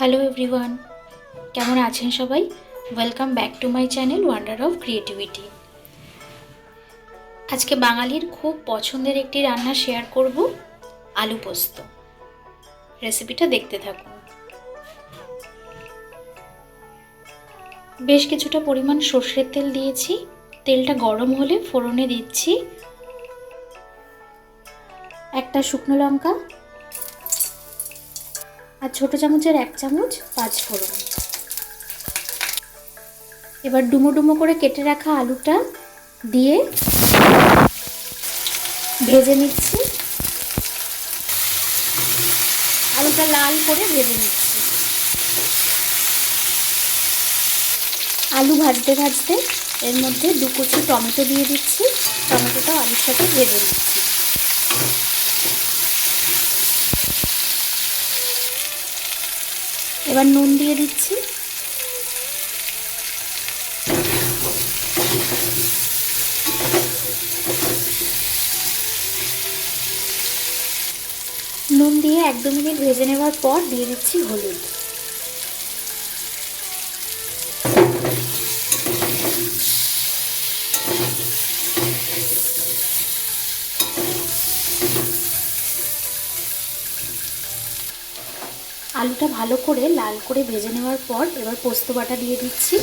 Hello everyone কেমন আছেন সবাই? Welcome back to my channel wonder of creativity আজকে বাঙালির খুব পছন্দের একটি রান্না শেয়ার করব, আলু পোস্ত। রেসিপিটা দেখতে থাকুন। বেশ কিছুটা পরিমাণ সর্ষের তেল দিয়েছি। তেলটা গরম হলে ফোড়নে দিচ্ছি। একটা শুকনো লঙ্কা আর ছোট চামচের এক চামচ পাঁচ ফোড়ন। এবার ডুমো ডুমো করে কেটে রাখা আলুটা দিয়ে ভেজে নিচ্ছি। আলুটা লাল করে ভেজে নিচ্ছি। আলু ভাজতে ভাজতে এর মধ্যে দু কুচি টমেটো দিয়ে দিচ্ছি। টমেটোটা আলুর সাথে ভেজে নিচ্ছি। এবার নুন দিয়ে দিচ্ছি। নুন দিয়ে এক দু মিনিট ভেজে নেওয়ার পর দিয়ে দিচ্ছি হলুদ। আলুটা ভালো করে লাল করে ভেজে নেওয়ার পর এবার পোস্ত বাটা দিয়ে দিচ্ছি।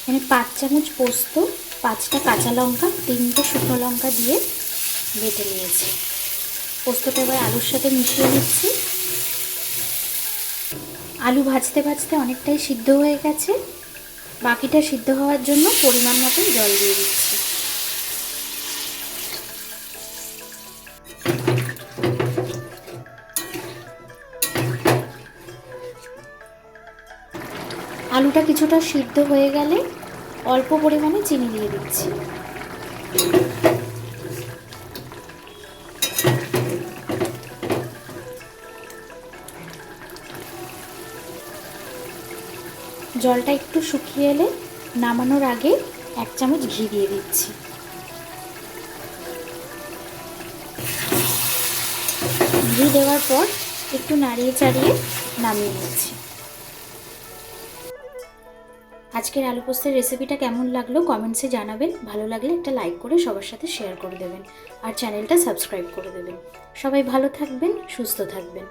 এখানে পাঁচ চামচ পোস্ত, পাঁচটা কাঁচা লঙ্কা, তিনটে শুকনো লঙ্কা দিয়ে বেটে নিয়েছি। পোস্তটা এবার আলুর সাথে মিশিয়ে নিচ্ছি। আলু ভাজতে ভাজতে অনেকটাই সিদ্ধ হয়ে গেছে। বাকিটা সিদ্ধ হওয়ার জন্য পরিমাণ মতন জল দিয়ে দিচ্ছি। আলুটা কিছুটা সিদ্ধ হয়ে গেলে অল্প পরিমাণে চিনি দিয়ে দিচ্ছি। জলটা একটু শুকিয়ে এলে নামানোর আগে এক চামচ ঘি দিয়ে দিচ্ছি। ঘি দেওয়ার পর একটু নাড়িয়ে চাড়িয়ে নামিয়ে নিচ্ছি। আজকের আলু পোস্তের রেসিপিটা কেমন লাগল কমেন্টসে জানাবেন। ভালো লাগলে একটা লাইক করে সবার সাথে শেয়ার করে দেবেন। আর চ্যানেলটা সাবস্ক্রাইব করে দেবেন। সবাই ভালো থাকবেন, সুস্থ থাকবেন।